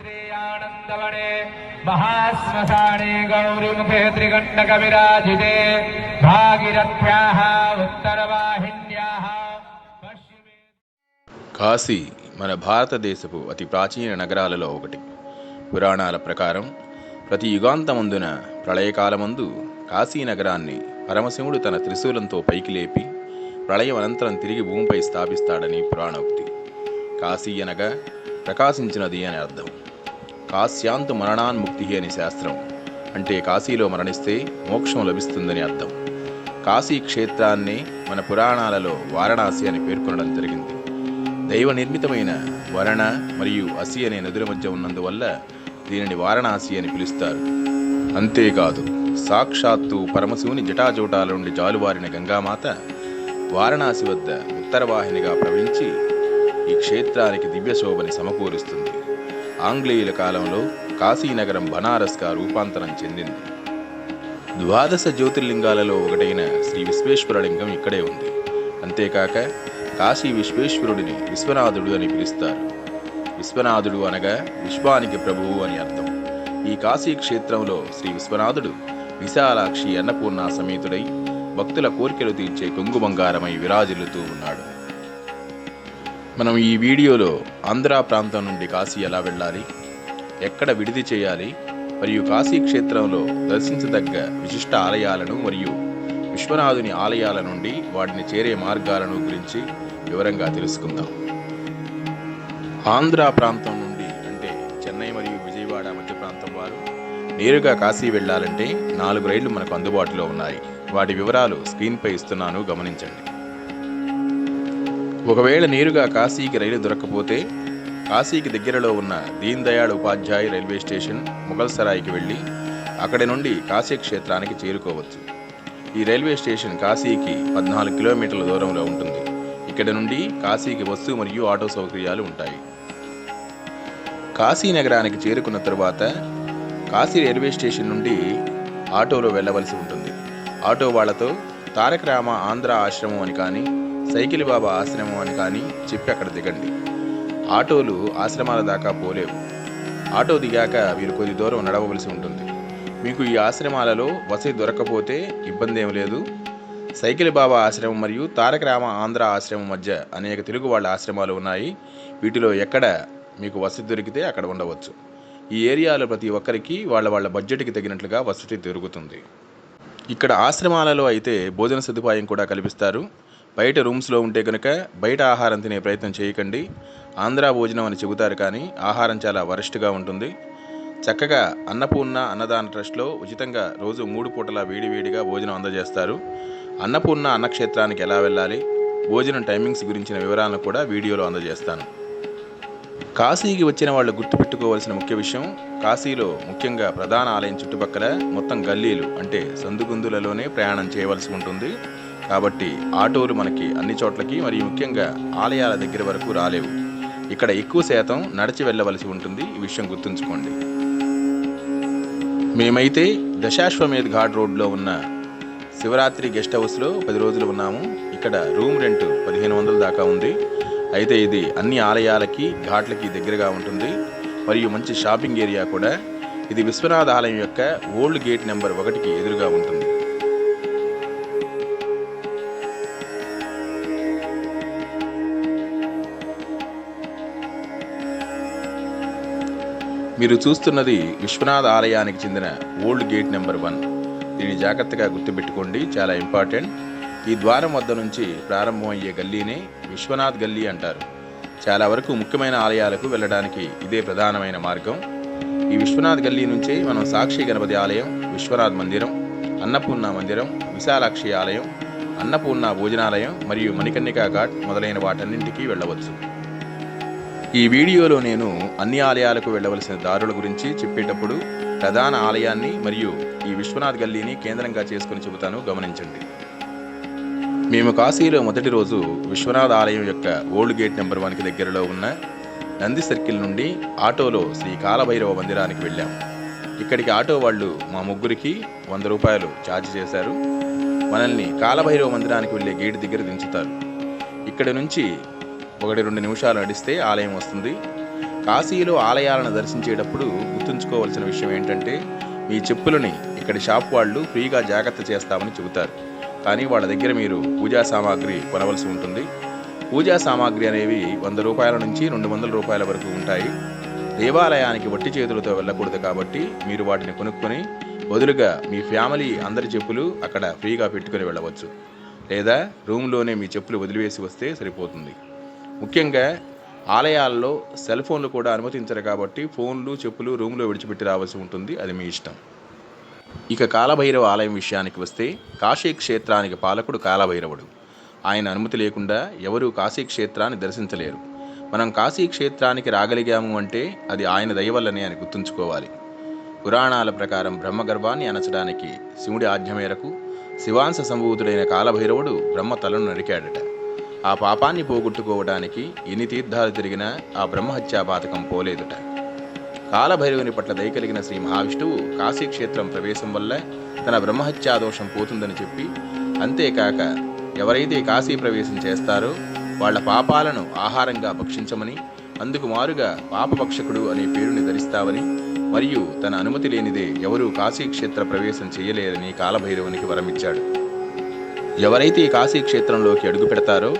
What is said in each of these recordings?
क्षेत्रीयानन्दवने महाश्मशाने गौरीमुखे त्रिकण्डकविराजिते भागीरथ्याः उत्तरवाहिन्याः पश्चिमे కాశీ మన భారతదేశపు అతి ప్రాచీన నగరాలలో ఒకటి పురాణాల ప్రకారం ప్రతి యుగాంతమందున ప్రళయకాలమందు కాశీ నగరాన్ని పరమశివుడు తన త్రిశూలంతో పైకి లేపి ప్రళయం అనంతరం తిరిగి భూమిపై స్థాపిస్తాడని పురాణోక్తి కాశీ అనగా ప్రకాశించినది అని అర్థం. కాశ్యాంతు మరణాన్ముక్తి అని శాస్త్రం. అంటే కాశీలో మరణిస్తే మోక్షం లభిస్తుందని అర్థం. కాశీ క్షేత్రాన్ని మన పురాణాలలో వారణాసి అని పేర్కొనడం జరిగింది. దైవ నిర్మితమైన వరణ మరియు అసి అనే నదుల మధ్య ఉన్నందువల్ల దీనిని వారణాసి అని పిలుస్తారు. అంతేకాదు సాక్షాత్తు పరమశివుని జటాజూటాల నుండి జాలువారిన గంగామాత వారణాసి వద్ద ఉత్తరవాహినిగా ప్రవహించి ఈ క్షేత్రానికి దివ్య శోభని సమకూరుస్తుంది. ఆంగ్లేయుల కాలంలో కాశీనగరం బనారస్గా రూపాంతరం చెందింది. ద్వాదశ జ్యోతిర్లింగాలలో ఒకటైన శ్రీ విశ్వేశ్వరలింగం ఇక్కడే ఉంది. అంతేకాక కాశీ విశ్వేశ్వరుడిని విశ్వనాథుడు అని పిలుస్తారు. విశ్వనాథుడు అనగా విశ్వానికి ప్రభువు అని అర్థం. ఈ కాశీ క్షేత్రంలో శ్రీ విశ్వనాథుడు విశాలాక్షి అన్నపూర్ణ సమేతుడై భక్తుల కోరికలు తీర్చే కొంగు బంగారమై విరాజిల్లుతూ ఉన్నాడు. మనం ఈ వీడియోలో ఆంధ్రా ప్రాంతం నుండి కాశీ ఎలా వెళ్ళాలి ఎక్కడ విడిది చేయాలి మరియు కాశీ క్షేత్రంలో దర్శించదగ్గ విశిష్ట ఆలయాలను మరియు విశ్వనాథుని ఆలయాల నుండి వాటిని చేరే మార్గాలను గురించి వివరంగా తెలుసుకుందాం. ఆంధ్ర ప్రాంతం నుండి అంటే చెన్నై మరియు విజయవాడ మధ్య ప్రాంతం వారు నేరుగా కాశీ వెళ్ళాలంటే నాలుగు రైళ్ళు మనకు అందుబాటులో ఉన్నాయి. వాటి వివరాలు స్క్రీన్పై ఇస్తున్నాను గమనించండి. ఒకవేళ నేరుగా కాశీకి రైలు దొరకపోతే కాశీకి దగ్గరలో ఉన్న దీన్ దయాళ్ ఉపాధ్యాయ రైల్వే స్టేషన్ ముఘల్ సరాయికి వెళ్ళి అక్కడి నుండి కాశీ క్షేత్రానికి చేరుకోవచ్చు. ఈ రైల్వే స్టేషన్ కాశీకి పద్నాలుగు కిలోమీటర్ల దూరంలో ఉంటుంది. ఇక్కడ నుండి కాశీకి బస్సు మరియు ఆటో సౌకర్యాలు ఉంటాయి. కాశీ నగరానికి చేరుకున్న తరువాత కాశీ రైల్వే స్టేషన్ నుండి ఆటోలో వెళ్ళవలసి ఉంటుంది. ఆటో వాళ్ళతో తారక రామ ఆంధ్ర ఆశ్రమం అని కానీ సైకిల్ బాబా ఆశ్రమం అని కానీ చెప్పి అక్కడ దిగండి. ఆటోలు ఆశ్రమాల దాకా పోలేవు. ఆటో దిగాక మీరు కొద్ది దూరం నడవవలసి ఉంటుంది. మీకు ఈ ఆశ్రమాలలో వసతి దొరకకపోతే ఇబ్బంది ఏం లేదు. సైకిల్ బాబా ఆశ్రమం మరియు తారక రామ ఆంధ్ర ఆశ్రమం మధ్య అనేక తెలుగు వాళ్ళ ఆశ్రమాలు ఉన్నాయి. వీటిలో ఎక్కడ మీకు వసతి దొరికితే అక్కడ ఉండవచ్చు. ఈ ఏరియాలో ప్రతి ఒక్కరికి వాళ్ళ వాళ్ళ బడ్జెట్కి తగినట్లుగా వసతి దొరుకుతుంది. ఇక్కడ ఆశ్రమాలలో అయితే భోజన సదుపాయం కూడా కల్పిస్తారు. బయట రూమ్స్లో ఉంటే కనుక బయట ఆహారం తినే ప్రయత్నం చేయకండి. ఆంధ్ర భోజనం అని చెబుతారు కానీ ఆహారం చాలా వరస్ట్గా ఉంటుంది. చక్కగా అన్నపూర్ణ అన్నదాన ట్రస్ట్లో ఉచితంగా రోజు మూడు పూటల వేడివేడిగా భోజనం అందజేస్తారు. అన్నపూర్ణ అన్నక్షేత్రానికి ఎలా వెళ్ళాలి? భోజనం టైమింగ్స్ గురించిన వివరాలను కూడా వీడియోలో అందజేస్తాను. కాశీకి వచ్చిన వాళ్ళు గుర్తుపెట్టుకోవాల్సిన ముఖ్య విషయం కాశీలో ముఖ్యంగా ప్రధాన ఆలయం చుట్టుపక్కల మొత్తం గల్లీలు అంటే సందుగుందులలోనే ప్రయాణం చేయవలసి ఉంటుంది. కాబట్టి ఆటోలు మనకి అన్ని చోట్లకి మరియు ముఖ్యంగా ఆలయాల దగ్గర వరకు రాలేవు. ఇక్కడ ఎక్కువ శాతం నడిచి వెళ్ళవలసి ఉంటుంది. ఈ విషయం గుర్తుంచుకోండి. మేమైతే దశాశ్వమేధ్ ఘాట్ రోడ్లో ఉన్న శివరాత్రి గెస్ట్ హౌస్లో పది రోజులు ఉన్నాము. ఇక్కడ రూమ్ రెంట్ పదిహేను వందల దాకా ఉంది. అయితే ఇది అన్ని ఆలయాలకి ఘాట్లకి దగ్గరగా ఉంటుంది. మరియు మంచి షాపింగ్ ఏరియా కూడా. ఇది విశ్వనాథ ఆలయం యొక్క ఓల్డ్ గేట్ నెంబర్ ఒకటికి ఎదురుగా ఉంటుంది. మీరు చూస్తున్నది విశ్వనాథ్ ఆలయానికి చెందిన ఓల్డ్ గేట్ నెంబర్ వన్. దీన్ని జాగ్రత్తగా గుర్తుపెట్టుకోండి చాలా ఇంపార్టెంట్. ఈ ద్వారం వద్ద నుంచి ప్రారంభమయ్యే గల్లీనే విశ్వనాథ్ గల్లీ అంటారు. చాలా వరకు ముఖ్యమైన ఆలయాలకు వెళ్ళడానికి ఇదే ప్రధానమైన మార్గం. ఈ విశ్వనాథ్ గల్లీ నుంచే మనం సాక్షి గణపతి ఆలయం విశ్వనాథ్ మందిరం అన్నపూర్ణ మందిరం విశాలాక్షి ఆలయం అన్నపూర్ణ భోజనాలయం మరియు మణికర్ణికా ఘాట్ మొదలైన వాటన్నింటికీ వెళ్ళవచ్చు. ఈ వీడియోలో నేను అన్ని ఆలయాలకు వెళ్ళవలసిన దారుల గురించి చెప్పేటప్పుడు ప్రధాన ఆలయాన్ని మరియు ఈ విశ్వనాథ్ గల్లీని కేంద్రంగా చేసుకుని చెబుతాను. గమనించండి. మేము కాశీలో మొదటి రోజు విశ్వనాథ్ ఆలయం యొక్క ఓల్డ్ గేట్ నెంబర్ వన్కి దగ్గరలో ఉన్న నంది సర్కిల్ నుండి ఆటోలో శ్రీ కాలభైరవ మందిరానికి వెళ్ళాం. ఇక్కడికి ఆటో వాళ్ళు మా ముగ్గురికి వంద రూపాయలు ఛార్జ్ చేశారు. మనల్ని కాలభైరవ మందిరానికి వెళ్ళే గేట్ దగ్గర దించుతారు. ఇక్కడి నుంచి ఒకటి రెండు నిమిషాలు నడిస్తే ఆలయం వస్తుంది. కాశీలో ఆలయాలను దర్శించేటప్పుడు గుర్తుంచుకోవాల్సిన విషయం ఏంటంటే మీ చెప్పులని ఇక్కడి షాప్ వాళ్ళు ఫ్రీగా జాగ్రత్త చేస్తామని చెబుతారు. కానీ వాళ్ళ దగ్గర మీరు పూజా సామాగ్రి కొనవలసి ఉంటుంది. పూజా సామాగ్రి అనేవి వంద రూపాయల నుంచి రెండు వందల రూపాయల వరకు ఉంటాయి. దేవాలయానికి వట్టి చేతులతో వెళ్ళకూడదు కాబట్టి మీరు వాటిని కొనుక్కొని బదులుగా మీ ఫ్యామిలీ అందరి చెప్పులు అక్కడ ఫ్రీగా పెట్టుకుని వెళ్ళవచ్చు. లేదా రూమ్లోనే మీ చెప్పులు వదిలివేసి వస్తే సరిపోతుంది. ముఖ్యంగా ఆలయాల్లో సెల్ ఫోన్లు కూడా అనుమతించరు కాబట్టి ఫోన్లు చెప్పులు రూమ్లో విడిచిపెట్టి రావాల్సి ఉంటుంది. అది మీ ఇష్టం. ఇక కాలభైరవ ఆలయం విషయానికి వస్తే కాశీ క్షేత్రానికి పాలకుడు కాలభైరవుడు. ఆయన అనుమతి లేకుండా ఎవరూ కాశీ క్షేత్రాన్ని దర్శించలేరు. మనం కాశీ క్షేత్రానికి రాగలిగాము అంటే అది ఆయన దయవల్లనే అని గుర్తుంచుకోవాలి. పురాణాల ప్రకారం బ్రహ్మగర్భాన్ని అనచడానికి శివుడి ఆజ్ఞ మేరకు శివాంశ సంభూతుడైన కాలభైరవుడు బ్రహ్మ తలను నరికాడట. ఆ పాపాన్ని పోగొట్టుకోవడానికి ఎన్ని తీర్థాలు తిరిగినా ఆ బ్రహ్మహత్యా పాతకం పోలేదుట. కాలభైరవుని పట్ల దయ కలిగిన శ్రీ మహావిష్ణువు కాశీక్షేత్రం ప్రవేశం వల్ల తన బ్రహ్మహత్యా దోషం పోతుందని చెప్పి అంతేకాక ఎవరైతే కాశీ ప్రవేశం చేస్తారో వాళ్ళ పాపాలను ఆహారంగా భక్షించమని అందుకు మారుగా పాపభక్షకుడు అనే పేరుని ధరిస్తావని మరియు తన అనుమతి లేనిదే ఎవరూ కాశీక్షేత్ర ప్రవేశం చేయలేరని కాలభైరవునికి వరమిచ్చాడు. ఎవరైతే కాశీ క్షేత్రంలోకి అడుగు పెడతారో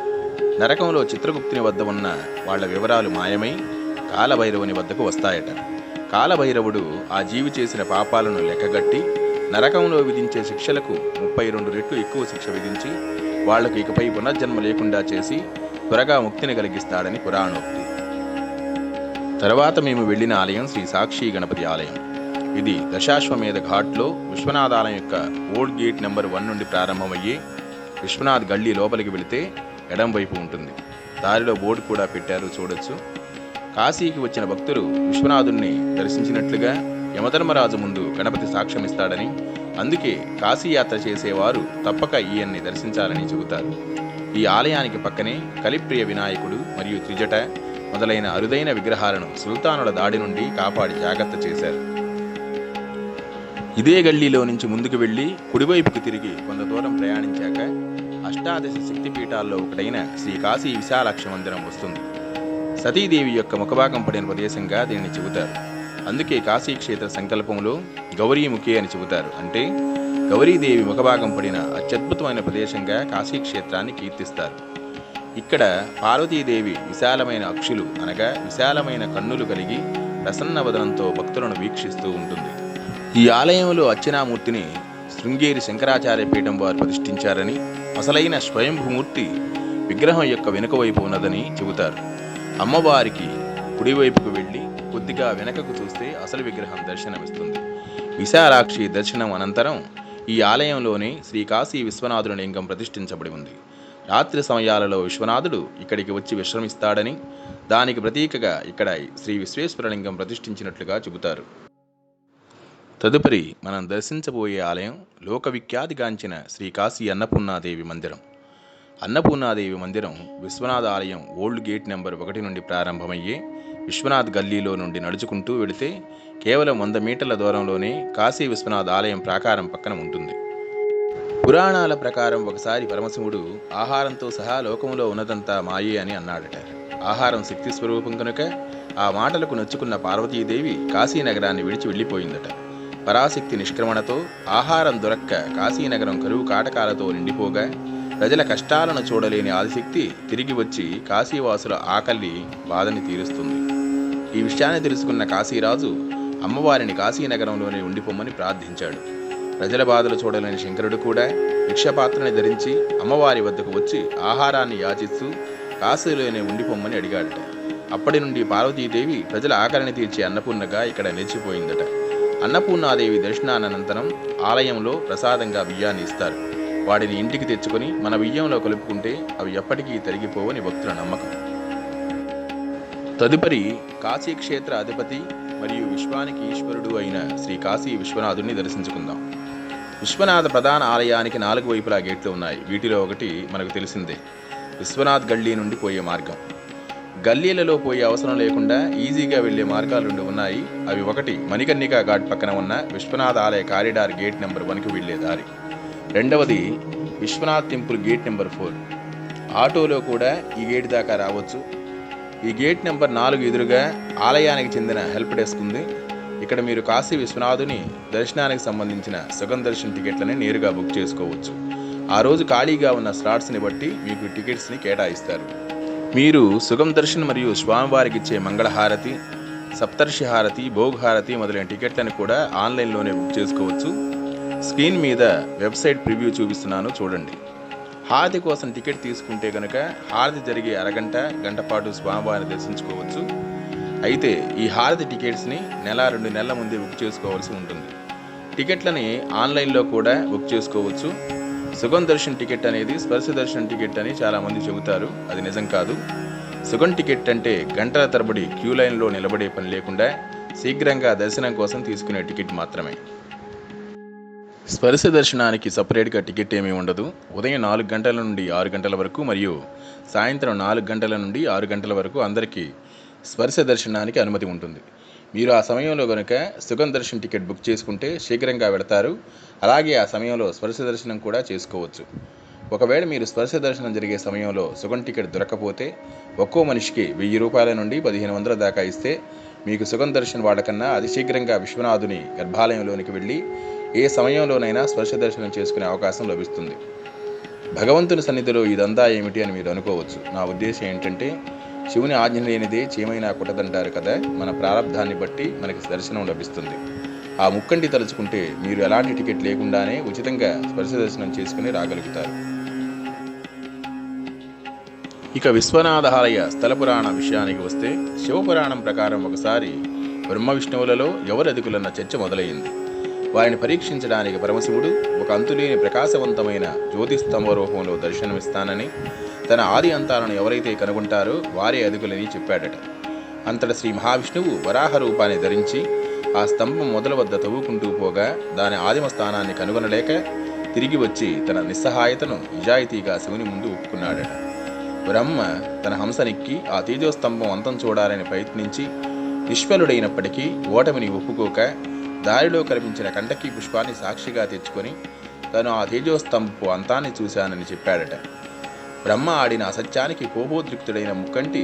నరకంలో చిత్రగుప్తుని వద్ద ఉన్న వాళ్ళ వివరాలు మాయమై కాలభైరవుని వద్దకు వస్తాయట. కాలభైరవుడు ఆ జీవి చేసిన పాపాలను లెక్కగట్టి నరకంలో విధించే శిక్షలకు ముప్పై రెండు రెట్లు ఎక్కువ శిక్ష విధించి వాళ్ళకు ఇకపై పునర్జన్మ లేకుండా చేసి త్వరగా ముక్తిని కలిగిస్తాడని పురాణోక్తి. తర్వాత మేము వెళ్ళిన ఆలయం శ్రీ సాక్షి గణపతి ఆలయం. ఇది దశాశ్వమేధ ఘాట్లో విశ్వనాథ్ ఆలయం యొక్క ఓల్డ్ గేట్ నెంబర్ వన్ నుండి ప్రారంభమయ్యి విశ్వనాథ్ గల్లీ లోపలికి వెళితే ఎడం వైపు ఉంటుంది. దారిలో బోర్డు కూడా పెట్టారు చూడొచ్చు. కాశీకి వచ్చిన భక్తులు విశ్వనాథుణ్ణి దర్శించినట్లుగా యమధర్మరాజు ముందు గణపతి సాక్ష్యమిస్తాడని అందుకే కాశీ యాత్ర చేసేవారు తప్పక ఈయన్ని దర్శించాలని చెబుతారు. ఈ ఆలయానికి పక్కనే కలిప్రియ వినాయకుడు మరియు త్రిజట మొదలైన అరుదైన విగ్రహాలను సుల్తానుల దాడి నుండి కాపాడి జాగ్రత్త చేశారు. ఇదే గల్లీలో నుంచి ముందుకు వెళ్ళి కుడివైపుకు తిరిగి కొంత దూరం ప్రయాణించాక అష్టాదశ శక్తిపీఠాల్లో ఒకటైన శ్రీ కాశీ విశాలాక్ష మందిరం వస్తుంది. సతీదేవి యొక్క ముఖభాగం పడిన ప్రదేశంగా దీనిని చెబుతారు. అందుకే కాశీ క్షేత్ర సంకల్పంలో గౌరీముఖి అని చెబుతారు. అంటే గౌరీదేవి ముఖభాగం పడిన అత్యద్భుతమైన ప్రదేశంగా కాశీ క్షేత్రాన్ని కీర్తిస్తారు. ఇక్కడ పార్వతీదేవి విశాలమైన అక్షులు అనగా విశాలమైన కన్నులు కలిగి ప్రసన్న వదనంతో భక్తులను వీక్షిస్తూ ఉంటుంది. ఈ ఆలయంలో అర్చనామూర్తిని శృంగేరి శంకరాచార్య పీఠం వారు ప్రతిష్ఠించారని అసలైన స్వయంభూమూర్తి విగ్రహం యొక్క వెనుక వైపు ఉన్నదని చెబుతారు. అమ్మవారికి కుడివైపుకు వెళ్ళి కొద్దిగా వెనకకు చూస్తే అసలు విగ్రహం దర్శనమిస్తుంది. విశాలాక్షి దర్శనం అనంతరం ఈ ఆలయంలోనే శ్రీ కాశీ విశ్వనాథుని లింగం ప్రతిష్ఠించబడి ఉంది. రాత్రి సమయాలలో విశ్వనాథుడు ఇక్కడికి వచ్చి విశ్రమిస్తాడని దానికి ప్రతీకగా ఇక్కడ శ్రీ విశ్వేశ్వరలింగం ప్రతిష్ఠించినట్లుగా చెబుతారు. తదుపరి మనం దర్శించబోయే ఆలయం లోకవిఖ్యాతిగాంచిన శ్రీ కాశీ అన్నపూర్ణాదేవి మందిరం. అన్నపూర్ణాదేవి మందిరం విశ్వనాథ ఆలయం ఓల్డ్ గేట్ నెంబర్ ఒకటి నుండి ప్రారంభమయ్యే విశ్వనాథ్ గల్లీలో నుండి నడుచుకుంటూ వెళితే కేవలం వంద మీటర్ల దూరంలోనే కాశీ విశ్వనాథ్ ఆలయం ప్రాకారం పక్కన ఉంటుంది. పురాణాల ప్రకారం ఒకసారి పరమశివుడు ఆహారంతో సహా లోకంలో ఉన్నదంతా మాయే అని అన్నాడట. ఆహారం శక్తి స్వరూపం కనుక ఆ మాటలకు నొచ్చుకున్న పార్వతీదేవి కాశీనగరాన్ని విడిచి వెళ్ళిపోయిందట. పరాశక్తి నిష్క్రమణతో ఆహారం దొరక్క కాశీనగరం కరువు కాటకాలతో నిండిపోగా ప్రజల కష్టాలను చూడలేని ఆదిశక్తి తిరిగి వచ్చి కాశీవాసుల ఆకలి బాధని తీరుస్తుంది. ఈ విషయాన్ని తెలుసుకున్న కాశీరాజు అమ్మవారిని కాశీనగరంలోనే ఉండిపోమని ప్రార్థించాడు. ప్రజల బాధలు చూడలేని శంకరుడు కూడా భిక్షపాత్రని ధరించి అమ్మవారి వద్దకు వచ్చి ఆహారాన్ని యాచిస్తూ కాశీలోనే ఉండిపోమ్మని అడిగాడట. అప్పటి నుండి పార్వతీదేవి ప్రజల ఆకలిని తీర్చే అన్నపూర్ణగా ఇక్కడ నిలిచిపోయిందట. అన్నపూర్ణాదేవి దర్శనానంతరం ఆలయంలో ప్రసాదంగా బియ్యాన్ని ఇస్తారు. వాటిని ఇంటికి తెచ్చుకొని మన బియ్యంలో కలుపుకుంటే అవి ఎప్పటికీ తరిగిపోవని భక్తుల నమ్మకం. తదుపరి కాశీ క్షేత్ర అధిపతి మరియు విశ్వానికి ఈశ్వరుడు అయిన శ్రీ కాశీ విశ్వనాథుడిని దర్శించుకుందాం. విశ్వనాథ ప్రధాన ఆలయానికి నాలుగు వైపులా గేట్లు ఉన్నాయి. వీటిలో ఒకటి మనకు తెలిసిందే. విశ్వనాథ్ గల్లీ నుండి పోయే మార్గం. గల్లీలలో పోయే అవసరం లేకుండా ఈజీగా వెళ్ళే మార్గాలు రెండు ఉన్నాయి. అవి ఒకటి మణికర్ణికా ఘాట్ పక్కన ఉన్న విశ్వనాథ్ ఆలయ కారిడార్ గేట్ నెంబర్ వన్కి వెళ్ళే దారి. రెండవది Vishwanath temple gate number four. ఆటోలో కూడా ఈ గేట్ దాకా రావచ్చు. ఈ గేట్ నెంబర్ నాలుగు ఎదురుగా ఆలయానికి చెందిన హెల్ప్ డెస్క్ ఉంది. ఇక్కడ మీరు కాశీ విశ్వనాథుని దర్శనానికి సంబంధించిన సుగం దర్శన్ టికెట్లని నేరుగా బుక్ చేసుకోవచ్చు. ఆ రోజు ఖాళీగా ఉన్న స్లాట్స్ని బట్టి మీకు టికెట్స్ని కేటాయిస్తారు. మీరు సుగం దర్శన్ మరియు స్వామివారికి ఇచ్చే మంగళహారతి సప్తర్షి హారతి భోగహారతి మొదలైన టికెట్లను కూడా ఆన్లైన్లోనే బుక్ చేసుకోవచ్చు. స్క్రీన్ మీద వెబ్సైట్ ప్రివ్యూ చూపిస్తున్నాను చూడండి. హారతి కోసం టికెట్ తీసుకుంటే కనుక హారతి జరిగే అరగంట గంట పాటు స్వామివారిని దర్శించుకోవచ్చు. అయితే ఈ హారతి టికెట్స్ని నెల రెండు నెలల ముందే బుక్ చేసుకోవాల్సి ఉంటుంది. టికెట్లని ఆన్లైన్లో కూడా బుక్ చేసుకోవచ్చు. సుగం దర్శన్ టికెట్ అనేది స్పర్శ దర్శన్ టికెట్ అని చాలామంది చెబుతారు. అది నిజం కాదు. సుగం టికెట్ అంటే గంటల తరబడి క్యూ లైన్లో నిలబడే పని లేకుండా శీఘ్రంగా దర్శనం కోసం తీసుకునే టికెట్ మాత్రమే. స్పర్శ దర్శనానికి సపరేట్గా టికెట్ ఏమీ ఉండదు. ఉదయం నాలుగు గంటల నుండి ఆరు గంటల వరకు మరియు సాయంత్రం నాలుగు గంటల నుండి ఆరు గంటల వరకు అందరికీ స్పర్శ దర్శనానికి అనుమతి ఉంటుంది. మీరు ఆ సమయంలో కనుక సుగం దర్శన్ టికెట్ బుక్ చేసుకుంటే శీఘ్రంగా వెడతారు అలాగే ఆ సమయంలో స్పర్శ దర్శనం కూడా చేసుకోవచ్చు. ఒకవేళ మీరు స్పర్శ దర్శనం జరిగే సమయంలో సుగం టికెట్ దొరకకపోతే ఒక్కో మనిషికి వెయ్యి రూపాయల నుండి పదిహేను వందల దాకా ఇస్తే మీకు సుగం దర్శన్ వాడకన్నా అతి శీఘ్రంగా విశ్వనాథుని గర్భాలయంలోనికి వెళ్ళి ఏ సమయంలోనైనా స్పర్శ దర్శనం చేసుకునే అవకాశం లభిస్తుంది. భగవంతుని సన్నిధిలో ఇదంతా ఏమిటి అని మీరు అనుకోవచ్చు. నా ఉద్దేశం ఏంటంటే శివుని ఆజ్ఞ లేనిదే చీమైనా కుట్టదంటారు కదా. మన ప్రారంధాన్ని బట్టి మనకి దర్శనం లభిస్తుంది. ఆ ముక్కంటి తలుచుకుంటే మీరు ఎలాంటి టికెట్ లేకుండానే ఉచితంగా స్పర్శ దర్శనం చేసుకుని రాగలుగుతారు. ఇక విశ్వనాథాలయ స్థలపురాణ స్థల పురాణ విషయానికి వస్తే శివపురాణం ప్రకారం ఒకసారి బ్రహ్మ విష్ణువులలో ఎవరు అధికులన్న చర్చ మొదలైంది. వారిని పరీక్షించడానికి పరమశివుడు ఒక అంతులేని ప్రకాశవంతమైన జ్యోతిస్తంభ రూపంలో దర్శనమిస్తానని తన ఆది అంతాలను ఎవరైతే కనుగొంటారో వారే అదుగులని చెప్పాడట. అంతట శ్రీ మహావిష్ణువు వరాహ రూపాన్ని ధరించి ఆ స్తంభం మొదల వద్ద తవ్వుకుంటూ పోగా దాని ఆదిమ స్థానాన్ని కనుగొనలేక తిరిగి వచ్చి తన నిస్సహాయతను నిజాయితీగా శివుని ముందు ఒప్పుకున్నాడట. బ్రహ్మ తన హంసనెక్కి ఆ తేజోస్తంభం అంతం చూడాలని ప్రయత్నించి నిష్ఫలుడైనప్పటికీ ఓటమిని ఒప్పుకోక దారిలో కనిపించిన కంటకీ పుష్పాన్ని సాక్షిగా తెచ్చుకొని తను ఆ తేజోస్తంభపు అంతాన్ని చూశానని చెప్పాడట. బ్రహ్మ ఆడిన అసత్యానికి కోపోద్రిక్తుడైన ముక్కంటి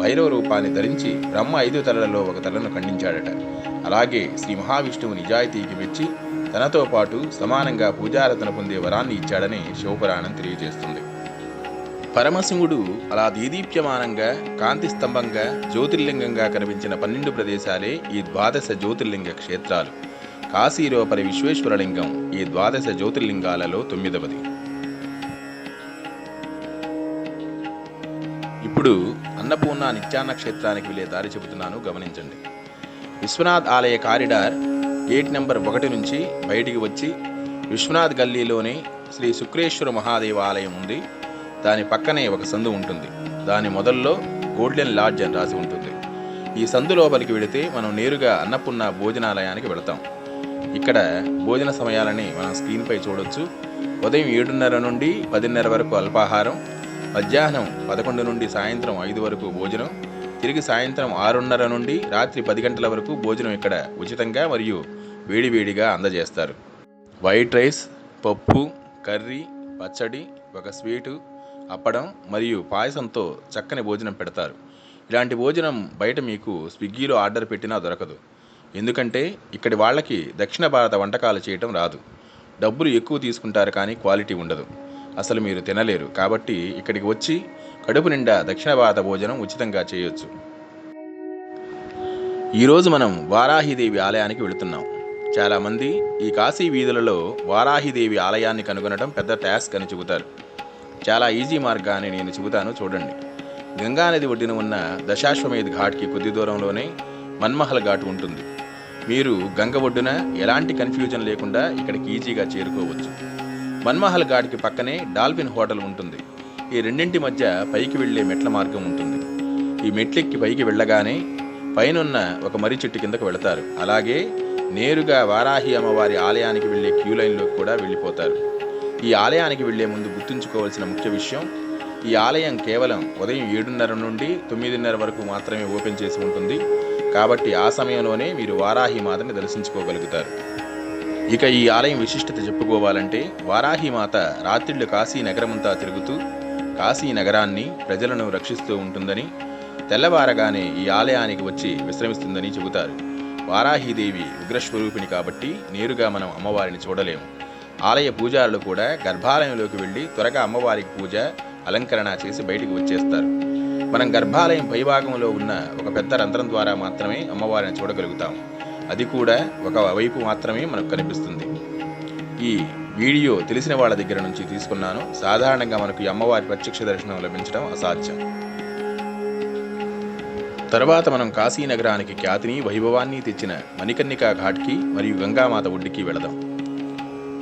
భైరవ రూపాన్ని ధరించి బ్రహ్మ ఐదు తలలలో ఒక తలను ఖండించాడట. అలాగే శ్రీ మహావిష్ణువు నిజాయితీకి మెచ్చి తనతో పాటు సమానంగా పూజారతన పొందే వరాన్ని ఇచ్చాడని శివపురాణం తెలియజేస్తుంది. పరమశివుడు అలా దీదీప్యమానంగా కాంతి స్తంభంగా జ్యోతిర్లింగంగా కనిపించిన పన్నెండు ప్రదేశాలే ఈ ద్వాదశ జ్యోతిర్లింగ క్షేత్రాలు. కాశీలోపరి విశ్వేశ్వరలింగం ఈ ద్వాదశ జ్యోతిర్లింగాలలో తొమ్మిదవది. ఇప్పుడు అన్నపూర్ణ నిత్యాన్న క్షేత్రానికి వెళ్ళే దారి చెబుతున్నాను గమనించండి. విశ్వనాథ్ ఆలయ కారిడార్ గేట్ నెంబర్ ఒకటి నుంచి బయటికి వచ్చి విశ్వనాథ్ గల్లీలోని శ్రీ శుక్రేశ్వర మహాదేవ ఆలయం ఉంది. దాని పక్కనే ఒక సందు ఉంటుంది. దాని మొదల్లో గోల్డెన్ లాడ్జ్ అని రాసి ఉంటుంది. ఈ సందు లోపలికి వెళితే మనం నేరుగా అన్నపూర్ణ భోజనాలయానికి వెళతాం. ఇక్కడ భోజన సమయాలని మనం స్క్రీన్పై చూడొచ్చు. ఉదయం ఏడున్నర నుండి పదిన్నర వరకు అల్పాహారం మధ్యాహ్నం పదకొండు నుండి సాయంత్రం ఐదు వరకు భోజనం తిరిగి సాయంత్రం ఆరున్నర నుండి రాత్రి పది గంటల వరకు భోజనం ఇక్కడ ఉచితంగా మరియు వేడివేడిగా అందజేస్తారు. వైట్ రైస్ పప్పు కర్రీ పచ్చడి ఒక స్వీటు అప్పడం మరియు పాయసంతో చక్కని భోజనం పెడతారు. ఇలాంటి భోజనం బయట మీకు స్విగ్గీలో ఆర్డర్ పెట్టినా దొరకదు. ఎందుకంటే ఇక్కడి వాళ్ళకి దక్షిణ భారత వంటకాలు చేయటం రాదు. డబ్బులు ఎక్కువ తీసుకుంటారు కానీ క్వాలిటీ ఉండదు. అసలు మీరు తినలేరు. కాబట్టి ఇక్కడికి వచ్చి కడుపు నిండా దక్షిణ భారత భోజనం ఉచితంగా చేయొచ్చు. ఈరోజు మనం వారాహిదేవి ఆలయానికి వెళుతున్నాం. చాలామంది ఈ కాశీ వీధులలో వారాహిదేవి ఆలయాన్ని కనుగొనడం పెద్ద టాస్క్ అని చెబుతారు. చాలా ఈజీ మార్గాన్ని నేను చెబుతాను చూడండి. గంగానది ఒడ్డున ఉన్న దశాశ్వమేధ్ ఘాట్కి కొద్ది దూరంలోనే మన్మహల్ ఘాట్ ఉంటుంది. మీరు గంగ ఒడ్డున ఎలాంటి కన్ఫ్యూజన్ లేకుండా ఇక్కడికి ఈజీగా చేరుకోవచ్చు. మన్మహల్ ఘాట్కి పక్కనే డాల్ఫిన్ హోటల్ ఉంటుంది. ఈ రెండింటి మధ్య పైకి వెళ్ళే మెట్ల మార్గం ఉంటుంది. ఈ మెట్లెక్కి పైకి వెళ్ళగానే పైనున్న ఒక మర్రి చెట్టు కిందకు వెళతారు. అలాగే నేరుగా వారాహి అమ్మవారి ఆలయానికి వెళ్ళే క్యూ లైన్లోకి కూడా వెళ్ళిపోతారు. ఈ ఆలయానికి వెళ్ళే ముందు గుర్తుంచుకోవాల్సిన ముఖ్య విషయం ఈ ఆలయం కేవలం ఉదయం ఏడున్నర నుండి తొమ్మిదిన్నర వరకు మాత్రమే ఓపెన్ చేసి ఉంటుంది. కాబట్టి ఆ సమయంలోనే మీరు వారాహి మాతని దర్శించుకోగలుగుతారు. ఇక ఈ ఆలయం విశిష్టత చెప్పుకోవాలంటే వారాహి మాత రాత్రిళ్ళు కాశీ నగరమంతా తిరుగుతూ కాశీ నగరాన్ని ప్రజలను రక్షిస్తూ ఉంటుందని తెల్లవారగానే ఈ ఆలయానికి వచ్చి విశ్రమిస్తుందని చెబుతారు. వారాహీదేవి ఉగ్రస్వరూపిణి కాబట్టి నేరుగా మనం అమ్మవారిని చూడలేము. ఆలయ పూజారులు కూడా గర్భాలయంలోకి వెళ్ళి త్వరగా అమ్మవారికి పూజ అలంకరణ చేసి బయటికి వచ్చేస్తారు. మనం గర్భాలయం పైభాగంలో ఉన్న ఒక పెద్ద రంధ్రం ద్వారా మాత్రమే అమ్మవారిని చూడగలుగుతాం. అది కూడా ఒక వైపు మాత్రమే మనకు కనిపిస్తుంది. ఈ వీడియో తెలిసిన వాళ్ళ దగ్గర నుంచి తీసుకున్నాను. సాధారణంగా మనకు ఈ అమ్మవారి ప్రత్యక్ష దర్శనం లభించడం అసాధ్యం. తర్వాత మనం కాశీ నగరానికి ఖ్యాతిని వైభవాన్ని తెచ్చిన మణికర్ణికా ఘాట్కి మరియు గంగామాత ఒడ్డుకి వెళదాం.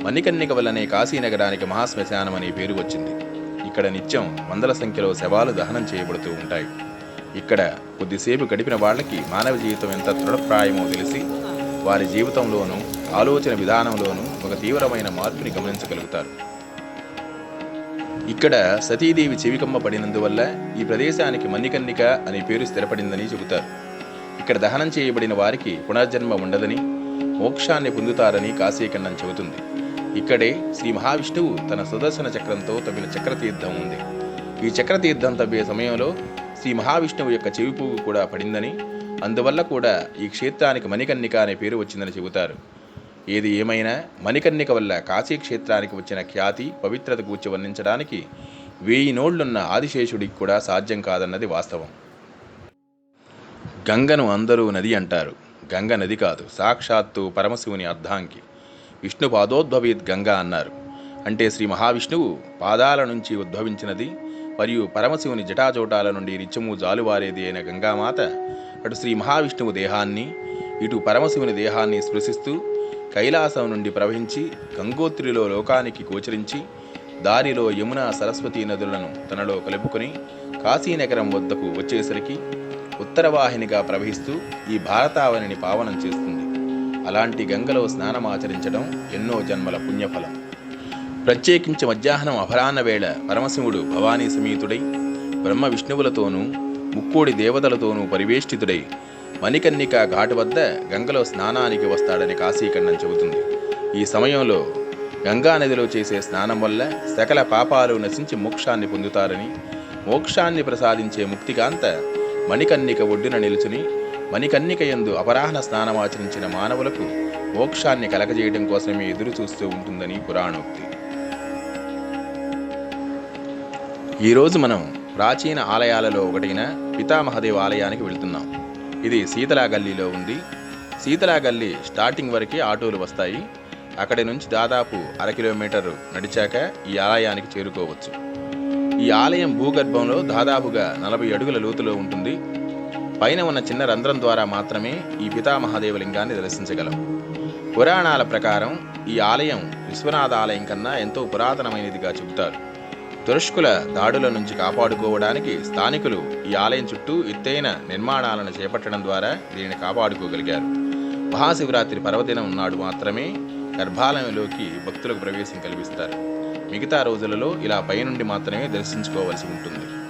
మణికర్ణిక వల్లనే కాశీ నగరానికి మహాశ్మశానం అనే పేరు వచ్చింది. ఇక్కడ నిత్యం వందల సంఖ్యలో శవాలు దహనం చేయబడుతూ ఉంటాయి. ఇక్కడ కొద్దిసేపు గడిపిన వాళ్ళకి మానవ జీవితం ఎంత దృఢప్రాయమో తెలిసి వారి జీవితంలోనూ ఆలోచన విధానంలోనూ ఒక తీవ్రమైన మార్పుని గమనించగలుగుతారు. ఇక్కడ సతీదేవి చెవికమ్మ పడినందువల్ల ఈ ప్రదేశానికి మన్నికన్నిక అనే పేరు స్థిరపడిందని చెబుతారు. ఇక్కడ దహనం చేయబడిన వారికి పునర్జన్మ ఉండదని మోక్షాన్ని పొందుతారని కాశీఖండం చెబుతుంది. ఇక్కడే శ్రీ మహావిష్ణువు తన సుదర్శన చక్రంతో తవ్విన చక్రతీర్థం ఉంది. ఈ చక్రతీర్థం తవ్వే సమయంలో శ్రీ మహావిష్ణువు యొక్క చెవి పువ్వు కూడా పడిందని అందువల్ల కూడా ఈ క్షేత్రానికి మణికర్ణిక అనే పేరు వచ్చిందని చెబుతారు. ఏది ఏమైనా మణికర్ణిక వల్ల కాశీ క్షేత్రానికి వచ్చిన ఖ్యాతి పవిత్రత కూర్చి వర్ణించడానికి వెయ్యి నోళ్ళున్న ఆదిశేషుడికి కూడా సాధ్యం కాదన్నది వాస్తవం. గంగను అందరూ నది అంటారు. గంగ నది కాదు సాక్షాత్తు పరమశివుని అర్ధాంకి విష్ణు పాదోద్భవీత్ గంగా అన్నారు. అంటే శ్రీ మహావిష్ణువు పాదాల నుంచి ఉద్భవించినది మరియు పరమశివుని జటాచోటాల నుండి నిత్యము జాలువారేది అయిన గంగామాత అటు శ్రీ మహావిష్ణువు దేహాన్ని ఇటు పరమశివుని దేహాన్ని స్పృశిస్తూ కైలాసం నుండి ప్రవహించి గంగోత్రిలో లోకానికి గోచరించి దారిలో యమున సరస్వతి నదులను తనలో కలుపుకొని కాశీనగరం వద్దకు వచ్చేసరికి ఉత్తరవాహినిగా ప్రవహిస్తూ ఈ భారతావనిని పావనం చేస్తుంది. అలాంటి గంగలో స్నానమాచరించడం ఎన్నో జన్మల పుణ్యఫలం. ప్రత్యేకించి మధ్యాహ్నం అపరాహ్న వేళ పరమశివుడు భవానీ సమేతుడై బ్రహ్మ విష్ణువులతోనూ ముక్కోడి దేవతలతోనూ పరివేష్టితుడై మణికర్ణిక ఘాటు వద్ద గంగలో స్నానానికి వస్తాడని కాశీఖండం చెబుతుంది. ఈ సమయంలో గంగా నదిలో చేసే స్నానం వల్ల సకల పాపాలు నశించి మోక్షాన్ని పొందుతారని మోక్షాన్ని ప్రసాదించే ముక్తికాంత మణికర్ణిక ఒడ్డున నిలుచుని మణికర్ణిక యందు అపరాహ్న స్నానమాచరించిన మానవులకు మోక్షాన్ని కలగజేయడం కోసమే ఎదురు చూస్తూ ఉంటుందని పురాణోక్తి. ఈరోజు మనం ప్రాచీన ఆలయాలలో ఒకటైన పితామహదేవ్ ఆలయానికి వెళ్తున్నాం. ఇది శీతలా గల్లీలో ఉంది. శీతలా గల్లీ స్టార్టింగ్ వరకే ఆటోలు వస్తాయి. అక్కడి నుంచి దాదాపు అర కిలోమీటర్ నడిచాక ఈ ఆలయానికి చేరుకోవచ్చు. ఈ ఆలయం భూగర్భంలో దాదాపుగా నలభై అడుగుల లోతులో ఉంటుంది. పైన ఉన్న చిన్న రంధ్రం ద్వారా మాత్రమే ఈ పితామహాదేవలింగాన్ని దర్శించగలం. పురాణాల ప్రకారం ఈ ఆలయం విశ్వనాథ ఆలయం కన్నా ఎంతో పురాతనమైనదిగా చెబుతారు. తురుష్కుల దాడుల నుంచి కాపాడుకోవడానికి స్థానికులు ఈ ఆలయం చుట్టూ ఎత్తైన నిర్మాణాలను చేపట్టడం ద్వారా దీనిని కాపాడుకోగలిగారు. మహాశివరాత్రి పర్వదినం నాడు మాత్రమే గర్భాలయంలోకి భక్తులకు ప్రవేశం కల్పిస్తారు. మిగతా రోజులలో ఇలా పైనుండి మాత్రమే దర్శించుకోవలసి ఉంటుంది.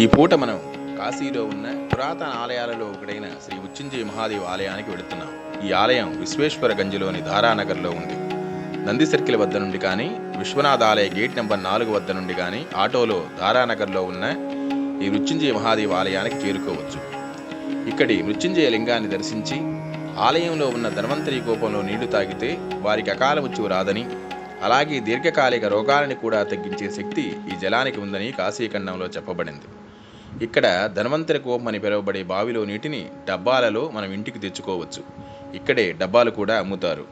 ఈ పూట మనం కాశీలో ఉన్న పురాతన ఆలయాలలో ఒకటైన శ్రీ ఉచ్చింజయ మహాదేవ్ ఆలయానికి వెళుతున్నాం. ఈ ఆలయం విశ్వేశ్వర గంజిలోని ధారానగర్లో ఉంది. నంది సర్కిల్ వద్ద నుండి కానీ విశ్వనాథ ఆలయ గేట్ నెంబర్ నాలుగు వద్ద నుండి కానీ ఆటోలో ధారానగర్లో ఉన్న ఈ మృత్యుంజయ మహాదేవ్ ఆలయానికి చేరుకోవచ్చు. ఇక్కడి మృత్యుంజయ లింగాన్ని దర్శించి ఆలయంలో ఉన్న ధన్వంతరి కోపంలో నీళ్ళు తాగితే వారికి అకాల మృత్యువు రాదని అలాగే దీర్ఘకాలిక రోగాలని కూడా తగ్గించే శక్తి ఈ జలానికి ఉందని కాశీఖండంలో చెప్పబడింది. ఇక్కడ ధన్వంతరి కోపం అని పిలువబడే బావిలో నీటిని డబ్బాలలో మనం ఇంటికి తెచ్చుకోవచ్చు. ఇక్కడే డబ్బాలు కూడా అమ్ముతారు.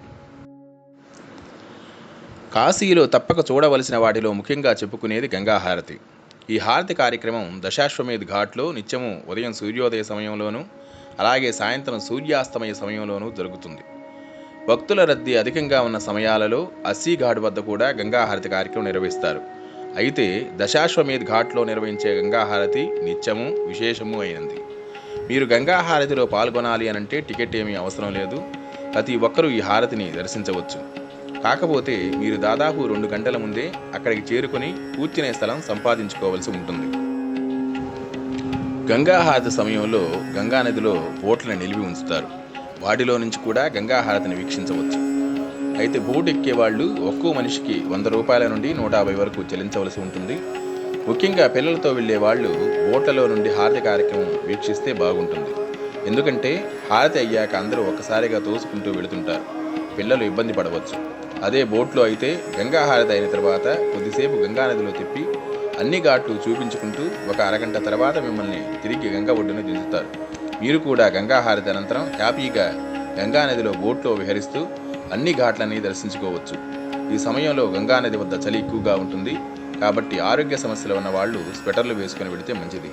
కాశీలో తప్పక చూడవలసిన వాటిలో ముఖ్యంగా చెప్పుకునేది గంగాహారతి. ఈ హారతి కార్యక్రమం దశాశ్వమేధ్ ఘాట్లో నిత్యము ఉదయం సూర్యోదయ సమయంలోనూ అలాగే సాయంత్రం సూర్యాస్తమయ సమయంలోనూ జరుగుతుంది. భక్తుల రద్దీ అధికంగా ఉన్న సమయాలలో అస్సీ ఘాట్ వద్ద కూడా గంగాహారతి కార్యక్రమం నిర్వహిస్తారు. అయితే దశాశ్వమేధ్ ఘాట్లో నిర్వహించే గంగాహారతి నిత్యము విశేషము అయినది. మీరు గంగాహారతిలో పాల్గొనాలి అనంటే టికెట్ ఏమీ అవసరం లేదు. ప్రతి ఒక్కరూ ఈ హారతిని దర్శించవచ్చు. కాకపోతే మీరు దాదాపు రెండు గంటల ముందే అక్కడికి చేరుకొని కూర్చునే స్థలం సంపాదించుకోవలసి ఉంటుంది. గంగాహారతి సమయంలో గంగా నదిలో బోట్లను నిలిపి ఉంచుతారు. వాటిలో నుంచి కూడా గంగాహారతిని వీక్షించవచ్చు. అయితే బోట్ ఎక్కేవాళ్ళు ఒక్కో మనిషికి వంద రూపాయల నుండి నూట యాభై వరకు చెల్లించవలసి ఉంటుంది. ముఖ్యంగా పిల్లలతో వెళ్ళే వాళ్ళు బోట్లలో నుండి హారతి కార్యక్రమం వీక్షిస్తే బాగుంటుంది. ఎందుకంటే హారతి అయ్యాక అందరూ ఒక్కసారిగా తోసుకుంటూ వెళుతుంటారు. పిల్లలు ఇబ్బంది పడవచ్చు. అదే బోట్లో అయితే గంగా హారతి అయిన తర్వాత కొద్దిసేపు గంగా నదిలో తిప్పి అన్ని ఘాట్లు చూపించుకుంటూ ఒక అరగంట తర్వాత మిమ్మల్ని తిరిగి గంగా ఒడ్డున దించుతారు. మీరు కూడా గంగా హారతి అనంతరం హ్యాపీగా గంగా నదిలో బోట్లో విహరిస్తూ అన్ని ఘాట్లని దర్శించుకోవచ్చు. ఈ సమయంలో గంగా నది వద్ద చలి ఎక్కువగా ఉంటుంది. కాబట్టి ఆరోగ్య సమస్యలు ఉన్న వాళ్ళు స్వెటర్లు వేసుకొని వెళితే మంచిది.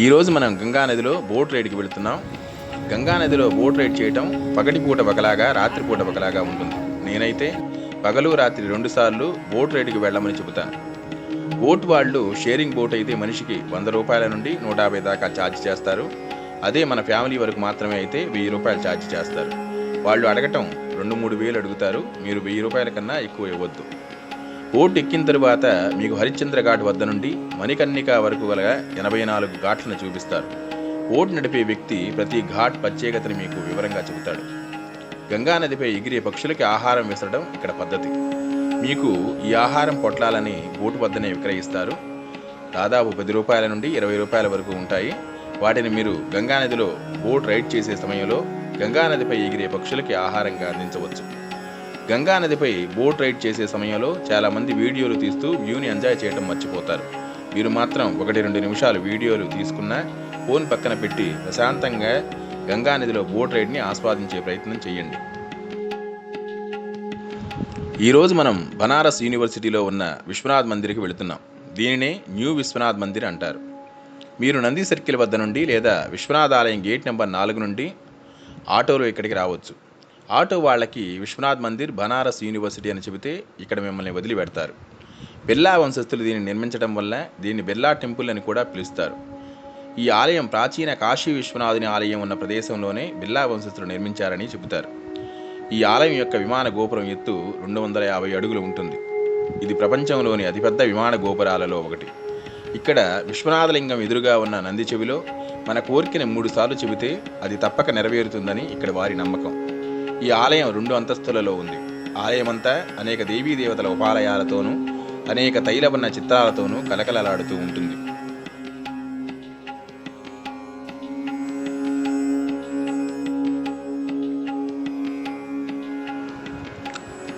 ఈరోజు మనం గంగా నదిలో బోట్ రైడ్కి వెళుతున్నాం. గంగా నదిలో బోట్ రైడ్ చేయటం పగటిపూట ఒకలాగా రాత్రిపూట ఒకలాగా ఉంటుంది. నేనైతే పగలు రాత్రి రెండుసార్లు బోట్ రైడ్కి వెళ్ళమని చెబుతాను. బోట్ వాళ్ళు షేరింగ్ బోట్ అయితే మనిషికి వంద రూపాయల నుండి నూట యాభై దాకా ఛార్జ్ చేస్తారు. అదే మన ఫ్యామిలీ వరకు మాత్రమే అయితే వెయ్యి రూపాయలు ఛార్జ్ చేస్తారు. వాళ్ళు అడగటం రెండు మూడు వేలు అడుగుతారు. మీరు వెయ్యి రూపాయల కన్నా ఎక్కువ ఇవ్వద్దు. ఓటు ఎక్కిన తరువాత మీకు హరిశ్చంద్ర ఘాట్ వద్ద నుండి మణికర్ణిక వరకు గల ఎనభై నాలుగు ఘాట్లను చూపిస్తారు. ఓటు నడిపే వ్యక్తి ప్రతి ఘాట్ ప్రత్యేకతని మీకు వివరంగా చెబుతాడు. గంగా నదిపై ఎగిరే పక్షులకి ఆహారం విసరడం ఇక్కడ పద్ధతి. మీకు ఈ ఆహారం పొట్లాలని బోటు వద్దనే విక్రయిస్తారు. దాదాపు పది రూపాయల నుండి ఇరవై రూపాయల వరకు ఉంటాయి. వాటిని మీరు గంగా నదిలో బోట్ రైడ్ చేసే సమయంలో గంగా నదిపై ఎగిరే పక్షులకి ఆహారంగా అందించవచ్చు. గంగా నదిపై బోట్ రైడ్ చేసే సమయంలో చాలామంది వీడియోలు తీస్తూ వ్యూని ఎంజాయ్ చేయడం మర్చిపోతారు. మీరు మాత్రం ఒకటి రెండు నిమిషాలు వీడియోలు తీసుకున్న ఫోన్ పక్కన పెట్టి ప్రశాంతంగా గంగా నదిలో బోట్ రైడ్ని ఆస్వాదించే ప్రయత్నం చేయండి. ఈరోజు మనం బనారస్ యూనివర్సిటీలో ఉన్న విశ్వనాథ్ మందిర్కి వెళుతున్నాం. దీనినే న్యూ విశ్వనాథ్ మందిర్ అంటారు. మీరు నంది సర్కిల్ వద్ద నుండి లేదా విశ్వనాథ్ ఆలయం గేట్ నెంబర్ నాలుగు నుండి ఆటోలో ఇక్కడికి రావచ్చు. ఆటో వాళ్ళకి విశ్వనాథ్ మందిర్ బనారస్ యూనివర్సిటీ అని చెబితే ఇక్కడ మిమ్మల్ని వదిలి పెడతారు. బిర్లా వంశస్థులు దీన్ని నిర్మించడం వల్ల దీన్ని బిర్లా టెంపుల్ అని కూడా పిలుస్తారు. ఈ ఆలయం ప్రాచీన కాశీ విశ్వనాథుని ఆలయం ఉన్న ప్రదేశంలోనే బిర్లా వంశస్థులు నిర్మించారని చెబుతారు. ఈ ఆలయం యొక్క విమాన గోపురం ఎత్తు రెండు వందల యాభై అడుగులు ఉంటుంది. ఇది ప్రపంచంలోని అతిపెద్ద విమాన గోపురాలలో ఒకటి. ఇక్కడ విశ్వనాథలింగం ఎదురుగా ఉన్న నంది చెవిలో మన కోరికని మూడు సార్లు చెబితే అది తప్పక నెరవేరుతుందని ఇక్కడ వారి నమ్మకం. ఈ ఆలయం రెండు అంతస్తులలో ఉంది. ఆలయమంతా అనేక దేవీ దేవతల ఉపాలయాలతోనూ అనేక తైలవన్న చిత్రాలతోనూ కలకలలాడుతూ ఉంటుంది.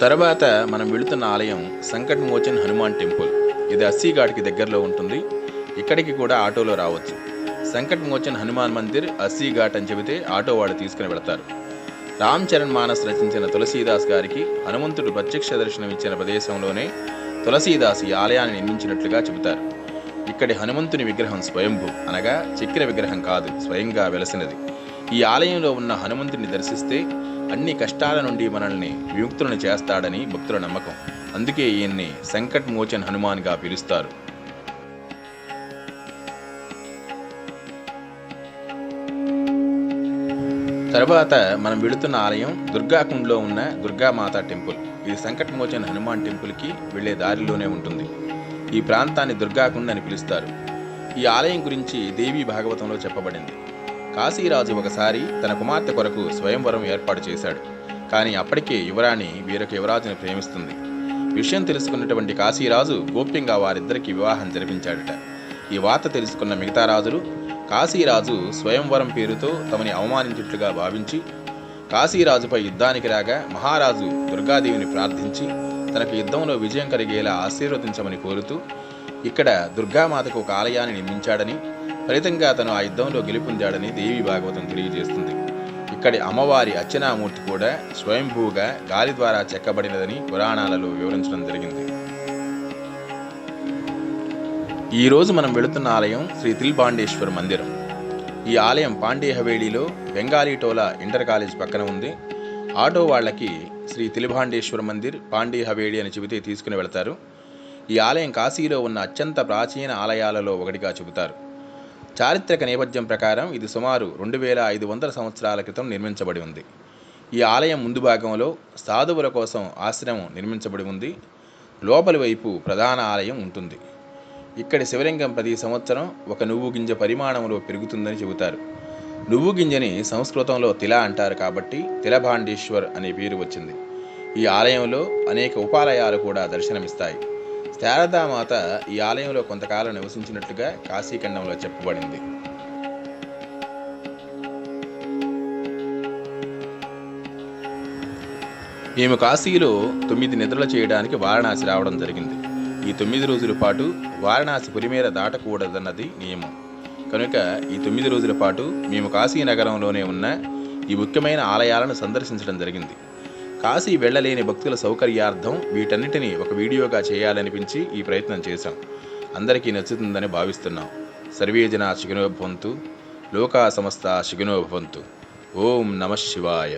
తర్వాత మనం వెళుతున్న ఆలయం సంకట్ మోచన్ హనుమాన్ టెంపుల్. ఇది అస్సీఘాట్కి దగ్గరలో ఉంటుంది. ఇక్కడికి కూడా ఆటోలో రావచ్చు. సంకట్ మోచన్ హనుమాన్ మందిర్ అస్సీఘాట్ అని చెబితే ఆటో వాళ్ళు తీసుకుని వెళతారు. రామ్ చరణ్ మానస్ రచించిన తులసీదాస్ గారికి హనుమంతుడు ప్రత్యక్ష దర్శనం ఇచ్చిన ప్రదేశంలోనే తులసీదాస్ ఈ ఆలయాన్ని నిర్మించినట్లుగా చెబుతారు. ఇక్కడి హనుమంతుని విగ్రహం స్వయంభు అనగా చక్ర విగ్రహం కాదు స్వయంగా వెలసినది. ఈ ఆలయంలో ఉన్న హనుమంతుని దర్శిస్తే అన్ని కష్టాల నుండి మనల్ని విముక్తులను చేస్తాడని భక్తుల నమ్మకం. అందుకే ఈయన్ని సంకట్ మోచన్ హనుమాన్గా పిలుస్తారు. తర్వాత మనం వెళుతున్న ఆలయం దుర్గాకుండ్లో ఉన్న దుర్గామాత టెంపుల్. ఇది సంకటమోచన్ హనుమాన్ టెంపుల్కి వెళ్ళే దారిలోనే ఉంటుంది. ఈ ప్రాంతాన్ని దుర్గాకుండ్ అని పిలుస్తారు. ఈ ఆలయం గురించి దేవి భాగవతంలో చెప్పబడింది. కాశీరాజు ఒకసారి తన కుమార్తె కొరకు స్వయంవరం ఏర్పాటు చేశాడు. కానీ అప్పటికే యువరాణి వేరొక యువరాజుని ప్రేమిస్తుంది. విషయం తెలుసుకున్నటువంటి కాశీరాజు గోప్యంగా వారిద్దరికి వివాహం జరిపించాడట. ఈ వార్త తెలుసుకున్న మిగతా రాజులు కాశీరాజు స్వయంవరం పేరుతో తమని అవమానించినట్లుగా భావించి కాశీరాజుపై యుద్ధానికి రాగా మహారాజు దుర్గాదేవిని ప్రార్థించి తనకు యుద్ధంలో విజయం కలిగేలా ఆశీర్వదించమని కోరుతూ ఇక్కడ దుర్గామాతకు ఒక ఆలయాన్ని నిర్మించాడని ఫలితంగా తను ఆ యుద్ధంలో గెలుపొందాడని దేవి భాగవతం తెలియజేస్తుంది. ఇక్కడి అమ్మవారి అర్చనామూర్తి కూడా స్వయంభూగా గాలి ద్వారా చెక్కబడినదని పురాణాలలో వివరించడం జరిగింది. ఈరోజు మనం వెళుతున్న ఆలయం శ్రీ తిల్బాండేశ్వర్ మందిరం. ఈ ఆలయం పాండే హవేలీలో బెంగాలీ టోలా ఇంటర్ కాలేజ్ పక్కన ఉంది. ఆటో వాళ్ళకి శ్రీ తిలిభాండేశ్వర మందిర్ పాండే హవేడి అని చెబితే తీసుకుని వెళతారు. ఈ ఆలయం కాశీలో ఉన్న అత్యంత ప్రాచీన ఆలయాలలో ఒకటిగా చెబుతారు. చారిత్రక నేపథ్యం ప్రకారం ఇది సుమారు రెండు వేల ఐదు వందల సంవత్సరాల క్రితం నిర్మించబడి ఉంది. ఈ ఆలయం ముందు భాగంలో సాధువుల కోసం ఆశ్రమం నిర్మించబడి ఉంది. లోపలి వైపు ప్రధాన ఆలయం ఉంటుంది. ఇక్కడి శివలింగం ప్రతి సంవత్సరం ఒక నువ్వు గింజ పరిమాణంలో పెరుగుతుందని చెబుతారు. నువ్వు గింజని సంస్కృతంలో తిల అంటారు కాబట్టి తిలభాండేశ్వర్ అనే పేరు వచ్చింది. ఈ ఆలయంలో అనేక ఉపాలయాలు కూడా దర్శనమిస్తాయి. శారదామాత ఈ ఆలయంలో కొంతకాలం నివసించినట్లుగా కాశీఖండంలో చెప్పబడింది. మేము కాశీలో తొమ్మిది నిద్రలు చేయడానికి వారణాసి రావడం జరిగింది. ఈ తొమ్మిది రోజుల పాటు వారణాసి పొలిమేర దాటకూడదన్నది నియమం. కనుక ఈ తొమ్మిది రోజుల పాటు మేము కాశీ నగరంలోనే ఉన్న ఈ ముఖ్యమైన ఆలయాలను సందర్శించడం జరిగింది. కాశీ వెళ్ళలేని భక్తుల సౌకర్యార్థం వీటన్నిటిని ఒక వీడియోగా చేయాలనిపించి ఈ ప్రయత్నం చేశాం. అందరికీ నచ్చుతుందని భావిస్తున్నాం. సర్వేజన జనా భవంతు. లోకా సమస్త శిఖనోభవంతు ఓం నమ శివాయ.